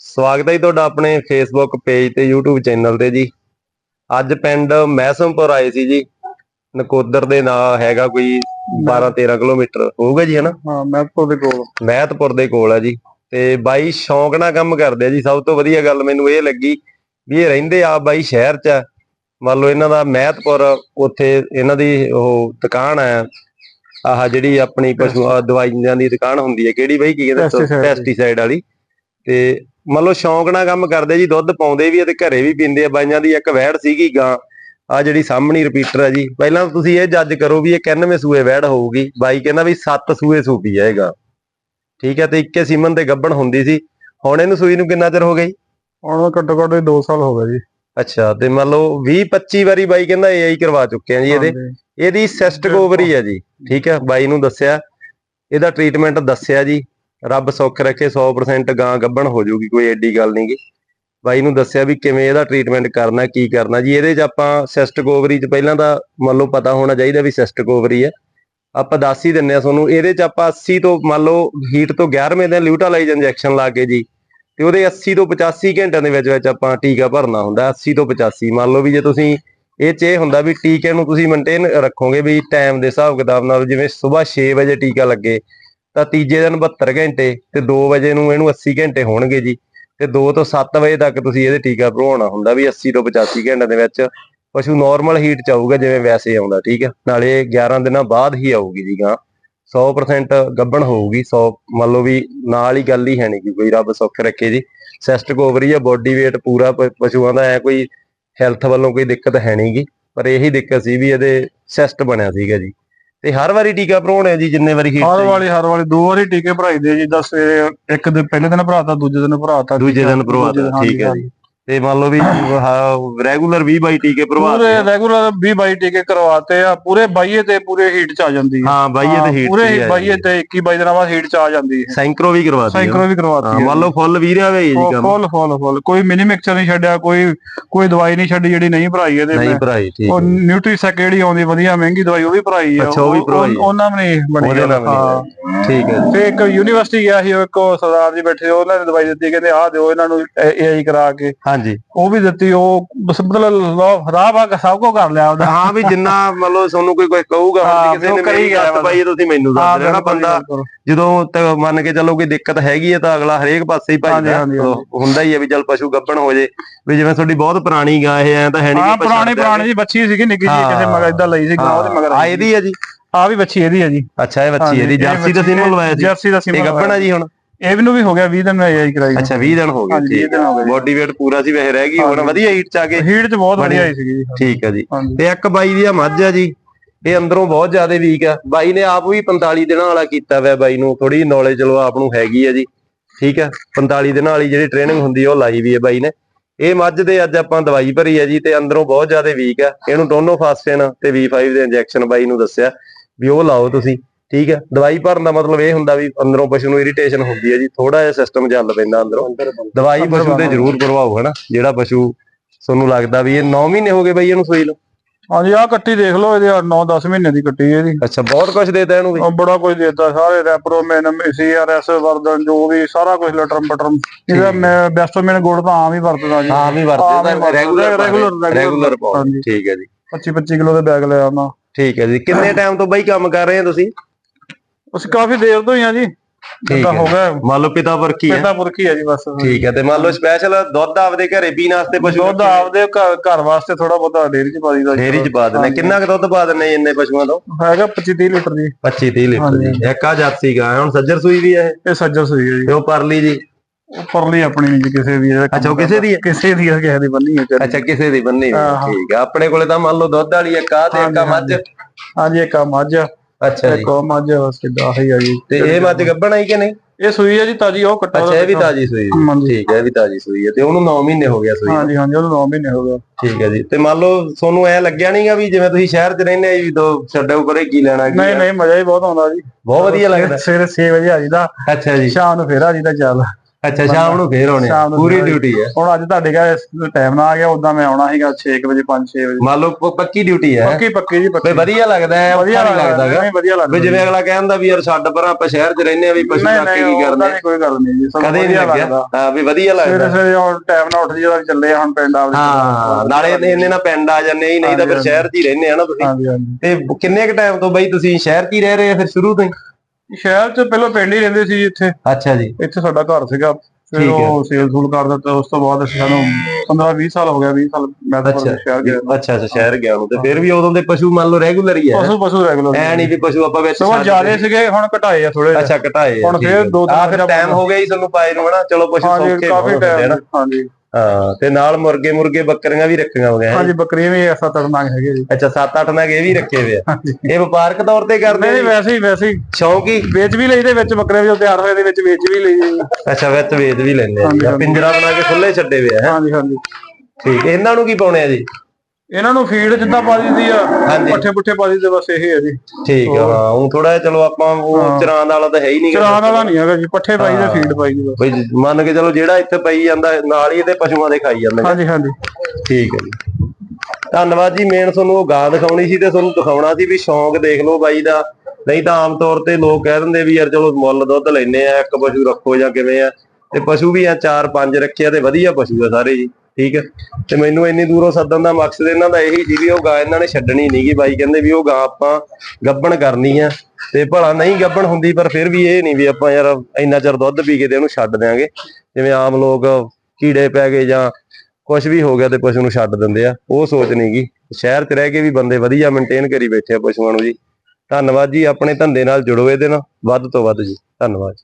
ਸਵਾਗਤ ਹੈ ਜੀ ਤੁਹਾਡਾ ਆਪਣੇ ਫੇਸਬੁੱਕ ਪੇਜ ਤੇ YouTube ਚੈਨਲ ਤੇ ਜੀ। ਅੱਜ ਪਿੰਡ ਮਹਿਸਮਪੁਰ ਆਏ ਸੀ ਜੀ। ਨਕੋਦਰ ਦੇ ਨਾਲ ਹੈਗਾ ਕੋਈ 12 13 ਕਿਲੋਮੀਟਰ। ਹੋਊਗਾ ਜੀ ਹਨਾ? ਹਾਂ ਮੈਥਪੁਰ ਦੇ ਕੋਲ। ਮਹਿਤਪੁਰ ਦੇ ਕੋਲ ਹੈ ਜੀ। ਤੇ ਬਾਈ ਸ਼ੌਂਕ ਨਾਲ ਕੰਮ ਕਰਦੇ ਆ ਜੀ। ਸਭ ਤੋਂ ਵਧੀਆ ਗੱਲ ਮੈਨੂੰ ਇਹ ਲੱਗੀ ਵੀ ਇਹ ਰਹਿੰਦੇ ਆ ਬਾਈ ਸ਼ਹਿਰ 'ਚ। ਆ। ਮੰਨ ਲਓ ਇਹਨਾਂ ਦਾ ਮਹਿਤਪੁਰ ਉੱਥੇ ਇਹਨਾਂ ਦੀ ਉਹ ਦੁਕਾਨ ਆ। ਆਹ ਜਿਹੜੀ ਆਪਣੀ ਪਸ਼ੂ ਦਵਾਈਆਂ ਦੀ ਦੁਕਾਨ ਹੁੰਦੀ ਹੈ ਕਿਹੜੀ ਬਾਈ? ਕੀ ਕਹਿੰਦੇ। ਪੈਸਟੀਸਾਈਡ ਵਾਲੀ। ਤੇ ਮੰਨ ਲਓ ਸ਼ੌਂਕ ਨਾਲ ਕੰਮ ਕਰਦੇ ਜੀ ਦੁੱਧ ਪਾਉਂਦੇ ਵੀ ਆ ਤੇ ਘਰੇ ਵੀ ਪੀਂਦੇ ਆ ਬਾਈਆਂ ਦੀ ਇੱਕ ਵਹਿੜ ਸੀਗੀ ਗਾਂ ਆ ਜਿਹੜੀ ਸਾਹਮਣੀ ਰਿਪੀਟਰ ਆ ਜੀ। ਪਹਿਲਾਂ ਤੁਸੀਂ ਇਹ ਜੱਜ ਕਰੋ ਵੀ ਇਹ ਕਿੰਨਵੇਂ ਸੂਏ ਵਹਿੜ ਹੋਊਗੀ। ਬਾਈ ਕਹਿੰਦਾ ਵੀ 7 ਸੂਏ ਸੂਪੀ ਜਾਏਗਾ ਠੀਕ ਹੈ ਤੇ ਇੱਕੇ ਸੀਮਨ ਤੇ ਗੱਬਣ ਹੁੰਦੀ ਸੀ। ਹੁਣ ਇਹਨੂੰ ਸੂਈ ਨੂੰ ਕਿੰਨਾ ਚਿਰ ਹੋ ਗਿਆ ਜੀ? ਹੁਣ ਘੱਟੋ ਘੱਟ 2 ਸਾਲ ਹੋ ਗਏ ਜੀ। ਅੱਛਾ ਤੇ ਮੰਨ ਲਓ 20 25 ਵਾਰੀ ਬਾਈ ਕਹਿੰਦਾ ਏਆਈ ਕਰਵਾ ਚੁੱਕੇ ਆ ਜੀ ਇਹਦੇ। ਇਹਦੀ ਸਿਸਟਿਕ ਓਵਰੀ ਹੈ ਜੀ। ਠੀਕ ਹੈ ਬਾਈ ਨੂੰ ਦੱਸਿਆ। ਇਹਦਾ ਟ੍ਰੀਟਮੈਂਟ ਦੱਸਿਆ ਜੀ। ਰੱਬ ਸੁੱਖ ਰੱਖੇ 100% ਗਾਂ ਗੱਭਣ ਹੋ ਜਾਊਗੀ, ਕੋਈ ਐਡੀ ਗੱਲ ਨਹੀਂ ਗੀ। ਬਾਈ ਨੂੰ ਦੱਸਿਆ ਵੀ ਕਿਵੇਂ ਇਹਦਾ ਟ੍ਰੀਟਮੈਂਟ ਕਰਨਾ, ਕੀ ਕਰਨਾ। ਜੀ, ਇਹਦੇ 'ਚ ਆਪਾਂ ਸਿਸਟਿਕ ਓਵਰੀ 'ਚ ਪਹਿਲਾਂ ਤਾਂ ਮੰਨ ਲਓ ਪਤਾ ਹੋਣਾ ਚਾਹੀਦਾ ਵੀ ਸਿਸਟਿਕ ਓਵਰੀ ਹੈ। ਆਪਾਂ ਦੱਸ ਹੀ ਦਿੰਨੇ ਆ ਤੁਹਾਨੂੰ, ਇਹਦੇ 'ਚ ਆਪਾਂ 80 ਤੋਂ ਮੰਨ ਲਓ ਹੀਟ ਤੋਂ 11ਵੇਂ ਦਿਨ ਲਿਊਟਾਲਾਈਜ਼ ਇੰਜੈਕਸ਼ਨ ਲਾ ਕੇ ਜੀ, ਤੇ ਉਹਦੇ 80 ਤੋਂ 85 ਘੰਟਿਆਂ ਦੇ ਵਿੱਚ ਵਿੱਚ ਆਪਾਂ ਟੀਕਾ ਭਰਨਾ ਹੁੰਦਾ 80 ਤੋਂ 85 ਮੰਨ ਲਓ ਵੀ ਜੇ ਤੁਸੀਂ ਇਹ ਚ ਇਹ ਹੁੰਦਾ ਵੀ ਟੀਕੇ ਨੂੰ ਤੁਸੀਂ ਮੇਨਟੇਨ ਰੱਖੋਗੇ ਵੀ ਟਾਈਮ ਦੇ ਹਿਸਾਬ ਕਿਤਾਬ ਨਾਲ, ਜਿਵੇਂ ਸਵੇਰ 6 ਵਜੇ ਟੀਕਾ ਲੱਗੇ ਤਾਂ ਤੀਜੇ ਦਿਨ 72 ਘੰਟੇ ਤੇ 2 ਵਜੇ ਨੂੰ ਇਹਨੂੰ 80 ਘੰਟੇ ਹੋਣਗੇ ਜੀ। ਤੇ 2 ਤੋਂ 7 ਵਜੇ ਤੱਕ ਤੁਸੀਂ ਇਹਦੇ ਟੀਕਾ ਭਰਵਾਉਣਾ ਹੁੰਦਾ ਵੀ 80 ਤੋਂ 85 ਘੰਟਿਆਂ ਦੇ ਵਿੱਚ ਪਸ਼ੂ ਨਾਰਮਲ ਹੀਟ ਚ ਆਊਗਾ ਜਿਵੇਂ ਵੈਸੇ ਆਉਂਦਾ, ਠੀਕ ਹੈ ਨਾਲੇ 11 ਦਿਨਾਂ ਬਾਅਦ ਹੀ ਆਊਗੀ ਜੀ ਗਾਂ। 100% ਗੱਭਣ ਹੋਊਗੀ 100 ਮੰਨ ਲਓ ਵੀ ਨਾਲ ਹੀ ਗੱਲ ਹੀ ਹੈ ਨਹੀਂ ਕੋਈ ਰੱਬ ਸੁੱਖ ਰੱਖੇ ਜੀ। ਸਿਸਟਿਕ ਓਵਰੀ ਆ ਬੋਡੀ weight ਪੂਰਾ ਪਸ਼ੂਆਂ ਦਾ ਐ ਕੋਈ ਹੈਲਥ ਵੱਲੋਂ ਕੋਈ ਦਿੱਕਤ ਹੈ ਨਹੀਂਗੀ ਪਰ ਇਹੀ ਦਿੱਕਤ ਸੀ ਵੀ ਇਹਦੇ ਸੈਸਟ ਬਣਿਆ ਸੀਗਾ ਜੀ। ਤੇ ਹਰ ਵਾਰੀ ਟੀਕਾ ਭਰਾਉਣੇ ਜੀ ਜਿੰਨੇ ਵਾਰੀ ਹੀਟ ਹਰ ਵਾਲੀ ਹਰ ਵਾਲੀ ਦੋ ਵਾਰੀ ਟੀਕੇ ਭਰਾਈ ਦੇ ਜੀ ਦਸ ਸਵੇਰੇ ਇੱਕ ਦਿਨ ਪਹਿਲੇ ਦਿਨ ਭਰਾਤਾ ਦੂਜੇ ਦਿਨ ਭਰਾਤਾ ਦੂਜੇ ਦਿਨ ਭਰਵਾਤਾ ਹਾਂਜੀ, ਠੀਕ ਹੈ ਜੀ। ਤੇ ਮੰਨ ਲਓ ਵੀ ਰੈਗੂਲਰ 20 ਬਾਈ ਟੀਕੇ ਭਰਵਾ ਪੂਰੇ ਰੈਗੂਲਰ 20 22 ਟੀਕੇ ਕਰਵਾਤੇ ਆ ਪੂਰੇ ਬਾਈਏ ਤੇ ਪੂਰੇ ਹੀਟ ਚ ਆ ਜਾਂਦੀ ਹੈ। ਹਾਂ ਬਾਈਏ ਤੇ ਹੀਟ ਪੂਰੇ ਬਾਈਏ ਤੇ 21 22 ਦਿਨਾਂ ਬਾਅਦ ਹੀਟ ਚ ਆ ਜਾਂਦੀ ਹੈ। ਸੈਂਕਰੋ ਵੀ ਕਰਵਾਤੀ ਹੈ ਸਾਈਕਲ ਵੀ ਹਾਂ ਕਰਵਾਤੀ ਮੰਨ ਲਓ ਫੁੱਲ ਵੀਰਿਆ ਵੇ ਜੀ ਕੰਮ। ਫੁੱਲ ਫੁੱਲ ਫੁੱਲ। ਕੋਈ ਮਿਨੀ ਮਿਕਸਚਰ ਨਹੀਂ ਛੱਡਿਆ ਕੋਈ ਕੋਈ ਦਵਾਈ ਨਹੀਂ ਛੱਡੀ ਜਿਹੜੀ ਨਹੀਂ ਭਰਾਈ ਇਹਦੇ ਨਹੀਂ ਭਰਾਈ ਠੀਕ ਉਹ ਹੈ। ਨਿਊਟਰੀਸੈਕ ਜਿਹੜੀ ਆਉਂਦੀ ਵਧੀਆ ਮਹਿੰਗੀ ਦਵਾਈ ਉਹ ਵੀ ਭਰਾਈ ਆ। ਅੱਛਾ, ਉਹ ਵੀ। ਉਹਨਾਂ ਨੇ ਬਣੀ ਉਹਦੇ ਨਾਲ ਵੀ ਹਾਂ। ਠੀਕ ਹੈ। ਤੇ ਇੱਕ ਯੂਨੀਵਰਸਿਟੀ ਗਿਆ ਸੀ ਇੱਕ ਸਰਦਾਰ ਜੀ ਬੈਠੇ ਉਹਨਾਂ ਨੇ ਦਵਾਈ ਦਿੱਤੀ ਕਹਿੰਦੇ ਆਹ ਦਿਓ ਇਹਨਾਂ ਨੂੰ ਏਆਈ ਕਰਾ ਕੇ। ਹਾਂਜੀ। ਉਹ ਵੀ ਦਿੱਤੀ ਉਹ ਬਸ ਮਤਲਬ ਰਾਹ ਸਭ ਕੁਝ ਕਰ ਲਿਆ ਉਹਦਾ। ਹਾਂ ਵੀ ਜਿੰਨਾ ਮੰਨ ਲਓ ਤੁਹਾਨੂੰ ਕੋਈ ਕੋਈ ਕਹੂਗਾ ਕਿਸੇ ਨੇ ਕਰੀ ਮੇਰੀ ਗਿਆ ਹੈ, ਤੁਸੀਂ ਮੈਨੂੰ ਦੱਸ ਦੇਣਾ ਬੰਦਾ। ਜਦੋਂ ਮੰਨ ਕੇ ਚੱਲੋ ਕੋਈ ਦਿੱਕਤ ਹੈਗੀ ਹੈ ਤਾਂ ਅਗਲਾ ਹਰੇਕ ਪਾਸੇ ਹੀ ਭਜਦਾ। ਹੁੰਦਾ ਹੀ ਹੈ ਵੀ ਚੱਲ ਪਸ਼ੂ ਗੱਭਣ ਹੋ ਜੇ। ਵੀ ਜਿਵੇਂ ਤੁਹਾਡੀ ਬਹੁਤ ਪੁਰਾਣੀ ਗਾਂ ਇਹ ਐ ਤਾਂ ਹੈ ਨਹੀਂ ਹਾਂ ਪੁਰਾਣੀ ਪੁਰਾਣੀ ਜੀ ਬੱਚੀ ਸੀਗੀ ਨਿੱਕੀ ਜੀ ਕਿਸੇ ਮਗਰ ਇਦਾਂ ਲਈ ਸੀ ਗਾਂ ਉਹਦੇ ਮਗਰ ਆ ਇਹਦੀ ਹੈ ਜੀ? ਆ ਵੀ ਬੱਚੀ ਇਹਦੀ ਹੈ ਜੀ। ਅੱਛਾ ਇਹ ਬੱਚੀ ਇਹਦੀ ਇਹ ਜਰਸੀ ਦਾ ਸਿਮਲ ਲਵਾਇਆ ਸੀ। ਜਰਸੀ ਦਾ ਇਹ ਸਿਮਲ ਗੱਭਣ ਆ ਜੀ ਹੁਣ? ਇਹ ਵੀ ਨੂੰ ਵੀ ਹੋ ਗਿਆ 20 ਦਿਨ ਮੈਂ ਏਆਈ ਕਰਾਈ ਅੱਛਾ 20 ਦਿਨ ਹੋ ਗਏ ਠੀਕ ਹੋ। ਬੋਡੀ weight ਪੂਰਾ ਸੀ ਵੈਸੇ ਰਹਿ ਗਈ ਹੁਣ। ਵਧੀਆ ਹੀਟ ਚ ਆ ਕੇ ਹੀਟ ਚ ਬਹੁਤ ਵਧੀਆ ਆਈ ਸੀਗੀ ਜੀ ਠੀਕ ਹੈ ਜੀ। ਤੇ ਇੱਕ ਬਾਈ ਦੀ ਆ ਮੱਝ ਆ ਜੀ ਇਹ ਅੰਦਰੋਂ ਬਹੁਤ ਜ਼ਿਆਦਾ ਵੀਕ ਆ। ਬਾਈ ਨੇ ਆਪ ਵੀ 45 ਦਿਨਾਂ ਵਾਲਾ ਕੀਤਾ ਹੋਇਆ ਬਾਈ ਨੂੰ ਥੋੜੀ ਨੌਲੇਜ ਚਲੋ ਆਪ ਨੂੰ ਹੈਗੀ ਆ ਜੀ। ਠੀਕ ਆ 45 ਦਿਨਾਂ ਵਾਲੀ ਜਿਹੜੀ ਟ੍ਰੇਨਿੰਗ ਹੁੰਦੀ ਆ ਉਹ ਲਾਈ ਵੀ ਹੈ ਬਾਈ ਨੇ। ਇਹ ਮੱਝ ਦੇ ਅੱਜ ਆਪਾਂ ਦਵਾਈ ਭਰੀ ਹੈ ਜੀ ਤੇ ਅੰਦਰੋਂ ਬਹੁਤ ਜ਼ਿਆਦਾ ਵੀਕ ਆ। ਇਹਨੂੰ ਟੋਨੋਫਾਸਫੇਨ ਤੇ V5 ਦੇ ਇੰਜੈਕਸ਼ਨ ਬਾਈ ਨੂੰ ਦੱਸਿਆ ਵੀ ਉਹ ਲਾਓ ਤੁਸੀਂ। ਠੀਕ ਹੈ ਦਵਾਈ ਭਰਨ ਦਾ ਮਤਲਬ ਇਹ ਹੁੰਦਾ ਵੀ ਅੰਦਰੋਂ ਪਸ਼ੂ ਨੂੰ ਇਰੀਟੇਸ਼ਨ ਹੁੰਦੀ ਹੈ ਜੀ ਥੋੜਾ ਜਿਹਾ ਸਿਸਟਮ ਚੱਲ ਪੈਂਦਾ ਅੰਦਰੋਂ। ਦਵਾਈ ਪਸ਼ੂ ਤੇ। ਜ਼ਰੂਰ ਭਰਵਾਓ ਹਨਾ ਜਿਹੜਾ ਪਸ਼ੂ ਤੁਹਾਨੂੰ ਲੱਗਦਾ ਵੀ ਇਹ 9 ਮਹੀਨੇ ਹੋ ਗਏ ਬਾਈ ਇਹਨੂੰ ਸੂਈ ਨੂੰ। ਹਾਂਜੀ ਆ ਕੱਟੀ ਦੇਖ ਲਓ ਇਹਦੇ 9-10 ਮਹੀਨੇ ਦੀ ਕੱਟੀ ਹੈ ਇਹਦੀ। ਅੱਛਾ ਬਹੁਤ ਕੁਝ ਦੇਤਾ ਇਹਨੂੰ ਵੀ। ਬੜਾ ਕੁਝ ਦਿੱਤਾ ਸਾਰੇ ਰੈਪਰੋਮੈਨ ਸੀਆਰਐਸ ਵਰਦਨ ਜੋ ਵੀ ਸਾਰਾ ਕੁਝ ਲਟਰਮ ਪਟਰਮ। ਇਹਦਾ ਮੈਂ ਬੈਸਟੋਮੈਨ ਗੁੜ ਤਾਂ ਆਮ ਹੀ ਵਰਤਦਾ ਜੀ। ਹਾਂ ਆਮ ਵਰਤਦੇ ਹੀ ਤਾਂ ਰੈਗੂਲਰ ਰੈਗੂਲਰ ਹਾਂਜੀ। ਠੀਕ ਹੈ ਜੀ। 25-25 ਕਿਲੋ ਦੇ ਬੈਗ ਲਿਆ ਉਹਨਾਂ ਠੀਕ ਹੈ ਜੀ ਕਿੰਨੇ ਟਾਈਮ ਤੋਂ ਬਾਈ ਕੰਮ ਕਰ ਰਹੇ ਆ ਤੁਸੀਂ? ਅਸੀਂ ਕਾਫੀ ਦੇਰ ਤੋਂ ਹੀ ਆ ਜੀ। ਜਿੱਦਾਂ ਹੈ। ਗਿਆ। ਮੰਨ ਲਓ ਪਿਤਾ ਵਰਕੀ ਹੈ। ਪਿੰਡਾ ਪੁਰਖੀ ਹੈ ਜੀ ਬਸ। ਠੀਕ ਹੈ ਤੇ ਮੰਨ ਲਓ ਸਪੈਸ਼ਲ ਦੁੱਧ ਆਪਦੇ ਘਰੇ ਪੀਣ ਵਾਸਤੇ ਪਸ਼ੂ ਦੁੱਧ ਆਪਦੇ ਘਰ ਵਾਸਤੇ ਥੋੜਾ ਬਹੁਤਾ ਡੇਰੀ ਚ ਪਾ ਦਈਦਾ ਜੀ। ਡੇਰੀ ਚ ਪਾ ਦਿੰਦੇ। ਕਿੰਨਾ ਕੁ ਦੁੱਧ ਪਾ ਦਿੰਦੇ ਇੰਨੇ ਪਸ਼ੂਆਂ ਤੋਂ? ਹੈਗਾ 25-30 ਲੀਟਰ ਜੀ। 25 30 ਲੀਟਰ ਜੀ। ਇੱਕ ਆ ਜਰਸੀ ਗਾਂ। ਹੁਣ ਸੱਜਰ ਸੂਈ ਵੀ ਹੈ ਇਹ? ਸੱਜਰ ਸਹੀ ਹੈ ਜੀ। ਉਹ ਪਰਲੀ ਜੀ? ਪਰਲੀ ਆਪਣੀ ਨਹੀਂ ਜੀ ਕਿਸੇ ਦੀ ਅੱਛਾ, ਉਹ ਕਿਸੇ ਦੀ ਹੈ? ਕਿਸੇ ਦੀ ਹੈ ਕਿਸੇ ਦੀ ਬੰਨੀ ਹੈ। ਅੱਛਾ ਕਿਸੇ ਦੀ ਬੰਨੀ। ਠੀਕ ਹੈ। ਆਪਣੇ ਕੋਲੇ ਤਾਂ ਮੰਨ ਲਓ ਦੁੱਧ ਵਾਲੀ ਇੱਕ ਆ ਤੇ ਇੱਕ ਆ ਮੱਝ। ਹਾਂਜੀ। ਇੱਕ ਆ ਮੱਝ। ਆ, ਅੱਛਾ ਜੀ। ਉਹ ਮੱਝ ਆ, ਬਸ ਕਿੱਦਾਂ ਹੀ ਆ ਜੀ। ਤੇ ਇਹ ਮੱਝ ਗੱਭਣ ਆਈ ਕਿ ਨਹੀਂ? ਇਹ ਸੂਈ ਹੈ ਜੀ ਤਾਜੀ ਉਹ ਕੱਟਾ ਅੱਛਾ ਇਹ ਵੀ ਤਾਜੀ ਸੂਈ ਹੈ। ਠੀਕ ਹੈ ਇਹ ਵੀ ਤਾਜੀ ਸੂਈ ਹੈ ਤੇ ਉਹਨੂੰ 9 ਮਹੀਨੇ ਹੋ ਗਿਆ ਸੂਈ। ਹਾਂਜੀ ਹਾਂਜੀ ਉਹਨੂੰ 9 ਮਹੀਨੇ ਹੋ ਗਏ ਠੀਕ ਹੈ ਜੀ। ਤੇ ਮੰਨ ਲਓ ਤੁਹਾਨੂੰ ਐ ਲੱਗਿਆ ਨਹੀਂਗਾ ਵੀ ਜਿਵੇਂ ਤੁਸੀਂ ਸ਼ਹਿਰ 'ਚ ਰਹਿੰਦੇ ਆ ਵੀ ਦੋ ਛੱਡੋ ਪਰੇ ਕੀ ਲੈਣਾ ਕੀ ਨਹੀਂ। ਨਹੀਂ ਮਜ਼ਾ ਹੀ ਬਹੁਤ ਆਉਂਦਾ ਜੀ। ਬਹੁਤ ਵਧੀਆ ਲੱਗਦਾ। ਸਵੇਰੇ 6 ਵਜੇ ਆ ਜੀਦਾ ਅੱਛਾ ਜੀ। ਸ਼ਾਮ ਨੂੰ ਫੇਰ ਆ ਜੀਦਾ ਚੱਲ। ਅੱਛਾ ਸ਼ਾਮ ਨੂੰ ਫੇਰ ਆਉਣੇ। ਸ਼ਾਮ ਨੂੰ ਪੂਰੀ ਫੇਰ ਡਿਊਟੀ ਹੈ ਹੁਣ ਅੱਜ ਤੁਹਾਡੇ ਘਰ ਟਾਈਮ ਨਾਲ ਆ ਗਿਆ ਉਦਾਂ ਮੈਂ ਆਉਣਾ ਸੀਗਾ 6 ਵਜੇ 5-6 ਵਜੇ। ਮੰਨ ਲਓ ਪ- ਪੱਕੀ ਡਿਊਟੀ ਹੈ ਪੱਕੀ ਪੱਕੀ ਜੀ ਬਈ ਪੱਕੀ ਵਧੀਆ ਲੱਗਦਾ ਹੈ ਵਧੀਆ ਲੱਗਦਾ ਹੈਗਾ ਨਹੀਂ ਵਧੀਆ ਲੱਗਦਾ ਵੀ ਜਿਵੇਂ ਅਗਲਾ ਕਹਿੰਦਾ ਵੀ ਯਾਰ ਛੱਡ ਪਰਾਂ ਆਪਾਂ ਸ਼ਹਿਰ 'ਚ ਰਹਿੰਦੇ ਆ ਵੀ ਪਸ਼ੂ ਨਹੀਂ ਰੱਖ ਕੇ ਨਹੀਂ ਕੀ ਉਹਦਾ ਕਰਦੇ ਨਹੀਂ ਕੋਈ ਗੱਲ ਨਹੀਂ ਜੀ ਸਾਨੂੰ ਕਦੇ ਨਹੀਂ ਵਧੀਆ ਲੱਗਿਆ। ਹਾਂ ਵੀ ਵਧੀਆ ਸਵੇਰੇ ਲੱਗਦਾ। ਸਵੇਰੇ ਹੁਣ ਟਾਈਮ ਨਾਲ ਉੱਠ ਜਿਹੜਾ ਚੱਲੇ ਆ ਹੁਣ ਪਿੰਡ ਆਪਦੇ ਹਾਂ ਨਾਲੇ ਇਹਨੇ ਇਹਨੇ ਨਾਲ ਪਿੰਡ ਆ ਜਾਂਦੇ ਹੀ ਨਹੀਂ ਤਾਂ ਫਿਰ ਸ਼ਹਿਰ 'ਚ ਹੀ ਰਹਿੰਦੇ ਆ ਨਾ ਤੁਸੀਂ। ਹਾਂਜੀ ਹਾਂਜੀ। ਤੇ ਕਿੰਨੇ ਕ ਟਾਈਮ ਤੋਂ ਬਈ ਤੁਸੀਂ ਸ਼ਹਿਰ 'ਚ ਹੀ ਰਹਿ ਰਹੇ ਆ ਫਿਰ ਸ਼ੁਰੂ ਤੋਂ ਹੀ? ਸ਼ਹਿਰ 'ਚ ਪਹਿਲਾਂ ਪਿੰਡ ਹੀ ਰਹਿੰਦੇ ਸੀ ਇੱਥੇ। ਅੱਛਾ ਜੀ। ਇੱਥੇ ਸਾਡਾ ਘਰ ਸੀਗਾ। ਫਿਰ ਹੈ। ਉਹ ਸੇਲ ਸੂਲ ਕਰ ਦਿੱਤਾ। ਉਸ ਤੋਂ ਬਾਅਦ ਅਸੀਂ ਸਾਨੂੰ 15 20 ਸਾਲ ਹੋ ਗਿਆ 20 ਸਾਲ ਮੈਂ ਤਾਂ ਸ਼ਹਿਰ ਗਿਆ। ਅੱਛਾ ਅੱਛਾ ਸ਼ਹਿਰ ਗਿਆ ਨੂੰ ਤੇ ਫਿਰ ਵੀ ਉਦੋਂ ਦੇ ਪਸ਼ੂ ਮੰਨ ਲਓ ਰੈਗੂਲਰ ਹੀ ਹੈ ਪਸ਼ੂ ਪਸ਼ੂ ਰੈਗੂਲਰ ਐ ਨਹੀਂ ਵੀ ਪਸ਼ੂ ਆਪਾਂ ਵਿੱਚ ਛੱਡ ਜ਼ਿਆਦੇ। ਸੀਗੇ ਹੁਣ ਘਟਾਏ ਆ ਥੋੜੇ ਅੱਛਾ ਘਟਾਏ ਆ, ਹੁਣ ਫਿਰ ਹੈ। ਦੋ ਤਿੰਨ ਆਹ ਫਿਰ ਟਾਈਮ ਹੋ ਗਿਆ ਹੀ ਤੁਹਾਨੂੰ ਪਾਏ ਨੂੰ ਹਨਾ। ਚਲੋ ਪਸ਼ੂ ਸੌਖੇ ਆ ਨਾ। ਟਾਈਮ ਹਾਂਜੀ। ਹਾਂ ਤੇ ਨਾਲ ਮੁਰਗੇ ਮੁਰਗੇ ਬੱਕਰੀਆਂ ਵੀ ਰੱਖੀਆਂ ਹੋਈਆਂ ਹੈ। ਹਾਂਜੀ ਬੱਕਰੀਆਂ ਵੀ ਐਸਾ ਤਰਨਾਕ ਹੈਗੇ ਜੀ। ਅੱਛਾ 7-8 ਨਗ ਇਹ ਵੀ ਰੱਖੇ ਹੋਏ ਆ। ਇਹ ਵਪਾਰਕ ਤੌਰ ਤੇ ਕਰਦੇ ਨਹੀਂ ਵੈਸੇ ਹੀ ਵੈਸੇ ਹੀ। ਸ਼ੌਂਕ ਹੀ? ਵੇਚ ਵੀ ਲਈਦੇ ਵਿੱਚ ਬੱਕਰੇ ਵੀ ਤਿਆਰ ਹੋਏ ਦੇ ਵਿੱਚ ਵੇਚ ਵੀ ਲਈ ਜੀ। ਅੱਛਾ ਵਿੱਚ ਵੇਦ ਵੀ ਲੈਂਦੇ ਆ। ਪਿੰਜਰਾ ਬਣਾ ਕੇ ਖੁੱਲੇ ਛੱਡੇ ਹੋਏ ਆ? ਹਾਂਜੀ ਹਾਂਜੀ। ਠੀਕ ਇਹਨਾਂ ਨੂੰ ਕੀ ਪਾਉਣੇ ਆ ਜੀ? ਇਹਨਾਂ ਨੂੰ ਫੀਡ ਜਿੱਦਾਂ ਪਾ ਦਿੱਤੀ ਆ ਹਾਂਜੀ। ਪੱਠੇ ਪੁੱਠੇ ਪਾ ਦਿੱਤੇ ਬਸ ਇਹ ਹੈ ਜੀ। ਠੀਕ ਆ ਹਾਂ ਉਹ ਥੋੜਾ ਜਿਹਾ ਚਲੋ ਆਪਾਂ ਉਹ। ਚਰਾਂ ਵਾਲਾ ਤਾਂ ਹੈ ਹੀ ਨਹੀਂ ਚਰਾਨ ਵਾਲਾ ਨਹੀਂ ਹੈਗਾ ਜੀ ਪੱਠੇ ਪਾਈ ਦੇ ਫੀਡ ਪਾਈ ਦੀ। ਬਸ ਬਈ ਮੰਨ ਕੇ ਚਲੋ ਜਿਹੜਾ ਇੱਥੇ ਪਈ ਜਾਂਦਾ ਨਾਲ ਹੀ ਇਹਦੇ ਪਸ਼ੂਆਂ ਦੇ ਖਾਈ ਜਾਂਦੇ ਨੇ। ਹਾਂਜੀ ਹਾਂਜੀ। ਠੀਕ ਹੈ ਜੀ। ਧੰਨਵਾਦ ਜੀ ਮੇਨ ਤੁਹਾਨੂੰ ਉਹ ਗਾਂ ਦਿਖਾਉਣੀ ਸੀ ਤੇ ਤੁਹਾਨੂੰ ਦਿਖਾਉਣਾ ਸੀ ਵੀ ਸ਼ੌਂਕ ਦੇਖ ਲਓ ਬਾਈ ਦਾ। ਨਹੀਂ ਤਾਂ ਆਮ ਤੌਰ ਤੇ ਲੋਕ ਕਹਿ ਦਿੰਦੇ ਵੀ ਯਾਰ ਚਲੋ ਮੁੱਲ ਦੁੱਧ ਲੈਨੇ ਆ ਇੱਕ ਪਸ਼ੂ ਰੱਖੋ ਜਾਂ ਕਿਵੇਂ ਆ। ਤੇ ਪਸ਼ੂ ਵੀ ਆ ਚਾਰ ਪੰਜ ਰੱਖਿਆ ਤੇ ਵਧੀਆ ਪਸ਼ੂ ਆ ਸਾਰੇ ਜੀ। ਠੀਕ ਹੈ? ਤੇ ਮੈਨੂੰ ਇੰਨੀ ਦੂਰੋਂ ਸੱਦਣ ਦਾ ਮਕਸਦ ਇਹਨਾਂ ਦਾ ਇਹੀ ਸੀ ਵੀ ਉਹ ਗਾਂ ਇਹਨਾਂ ਨੇ ਛੱਡਣੀ ਨਹੀਂਗੀ ਬਾਈ। ਕਹਿੰਦੇ ਵੀ ਉਹ ਗਾਂ ਆਪਾਂ ਗੱਬਣ ਕਰਨੀ ਆ। ਤੇ ਭਲਾ ਨਹੀਂ ਗੱਬਣ ਹੁੰਦੀ, ਪਰ ਫਿਰ ਵੀ ਇਹ ਨਹੀਂ ਵੀ ਆਪਾਂ ਯਾਰ ਇੰਨਾ ਚਿਰ ਦੁੱਧ ਪੀ ਕੇ ਤੇ ਉਹਨੂੰ ਛੱਡ ਦਿਆਂਗੇ। ਜਿਵੇਂ ਆਮ ਲੋਕ ਕੀੜੇ ਪੈ ਗਏ ਜਾਂ ਕੁਝ ਵੀ ਹੋ ਗਿਆ ਤੇ ਪਸ਼ੂ ਨੂੰ ਛੱਡ ਦਿੰਦੇ ਆ। ਉਹ ਸੋਚ ਨਹੀਂਗੀ ਸ਼ਹਿਰ 'ਚ ਰਹਿ ਕੇ ਵੀ ਬੰਦੇ ਵਧੀਆ ਮੇਨਟੇਨ ਕਰੀ ਬੈਠੇ ਆ ਪਸ਼ੂਆਂ ਨੂੰ ਜੀ। ਧੰਨਵਾਦ ਜੀ, ਆਪਣੇ ਧੰਦੇ ਨਾਲ ਜੁੜੋ ਇਹਦੇ ਨਾਲ। ਵੱਧ ਤੋਂ ਵੱਧ ਜੀ। ਧੰਨਵਾਦ।